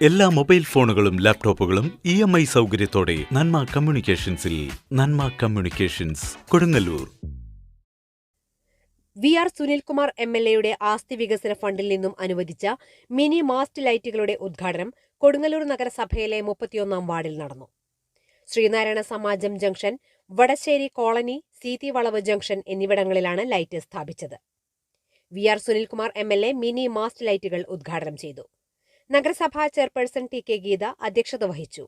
എല്ലാ മൊബൈൽ ഫോണുകളും ലാപ്ടോപ്പുകളും ഇ എം ഐ സൗകര്യത്തോടെ നന്മ കമ്മ്യൂണിക്കേഷൻസിൽ Nanma communications Kodungallur. V R Sunilkumar M L എയുടെ ആസ്തി വികസന ഫണ്ടിൽ നിന്നും അനുവദിച്ച മിനി മാസ്റ്റ് ലൈറ്റുകളുടെ ഉദ്ഘാടനം കൊടുങ്ങല്ലൂർ നഗരസഭയിലെ മുപ്പത്തിയൊന്നാം വാർഡിൽ നടന്നു. Sreenarayana Samajam junction Vadassery colony Seethi Valavu junction എന്നിവിടങ്ങളിലാണ് ലൈറ്റ് സ്ഥാപിച്ചത്. V R Sunilkumar M L A mini mast ലൈറ്റുകൾ ഉദ്ഘാടനം ചെയ്തു. നഗരസഭാ ചെയർപേഴ്സൺ ടി കെ ഗീത അധ്യക്ഷത വഹിച്ചു.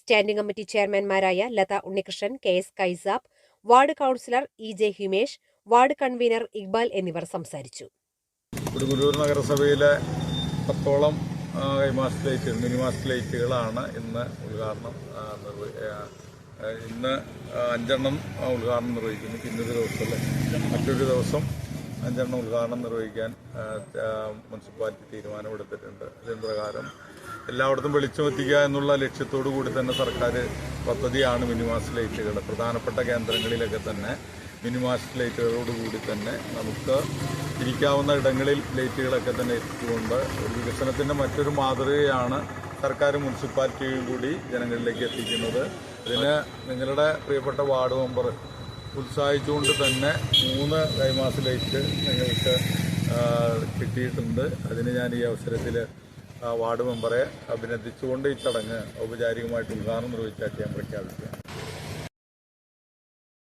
Standing committee ചെയർമാൻമാരായ Latha Unnikrishnan K S Kaisab ward councillor E J Himesh ward convener Iqbal എന്നിവർ സംസാരിച്ചു. നഗരസഭയിലെ പത്തോളം ആ, മാസ് ലൈറ്റ് മിനി മാസ് ലൈറ്റുകളാണ് ഇന്ന് ഉദ്ഘാടനം ഇന്ന് അഞ്ചെണ്ണം ഉദ്ഘാടനം നിർവഹിക്കുന്നു. പിന്നൊരു ദിവസമല്ലേ? മറ്റൊരു ദിവസം അഞ്ചെണ്ണം ഉദ്ഘാടനം നിർവഹിക്കാൻ മുനിസിപ്പാലിറ്റി തീരുമാനമെടുത്തിട്ടുണ്ട്. അതിന് പ്രകാരം എല്ലായിടത്തും വെളിച്ചമെത്തിക്കുക എന്നുള്ള ലക്ഷ്യത്തോടു കൂടി തന്നെ സർക്കാർ പദ്ധതിയാണ് മിനിമാസ് ലൈറ്റുകൾ പ്രധാനപ്പെട്ട കേന്ദ്രങ്ങളിലൊക്കെ തന്നെ മിനിമാസ് ലൈറ്റുകളോടുകൂടി തന്നെ നമുക്ക് ഇരിക്കാവുന്ന ഇടങ്ങളിൽ ലൈറ്റുകളൊക്കെ തന്നെ എത്തിച്ചുകൊണ്ട് ഒരു വികസനത്തിന്റെ മറ്റൊരു മാതൃകയാണ് സർക്കാർ മുനിസിപ്പാലിറ്റിയും കൂടി ജനങ്ങളിലേക്ക് എത്തിക്കുന്നത്. ഇതിന് നിങ്ങളുടെ പ്രിയപ്പെട്ട വാർഡ് മെമ്പർ ഉത്സാഹിച്ചുകൊണ്ട് തന്നെ മൂന്ന് കൈമാസ ലൈറ്റ് നിങ്ങൾക്ക് കിട്ടിയിട്ടുണ്ട്. അതിന് ഞാൻ ഈ അവസരത്തിൽ വാർഡ് മെമ്പറെ അഭിനന്ദിച്ചുകൊണ്ട് ഈ ചടങ്ങ് ഔപചാരികമായിട്ട് ഉദ്ഘാടനം നിർവഹിച്ചായിട്ട് ഞാൻ പ്രഖ്യാപിക്കുകയാണ്.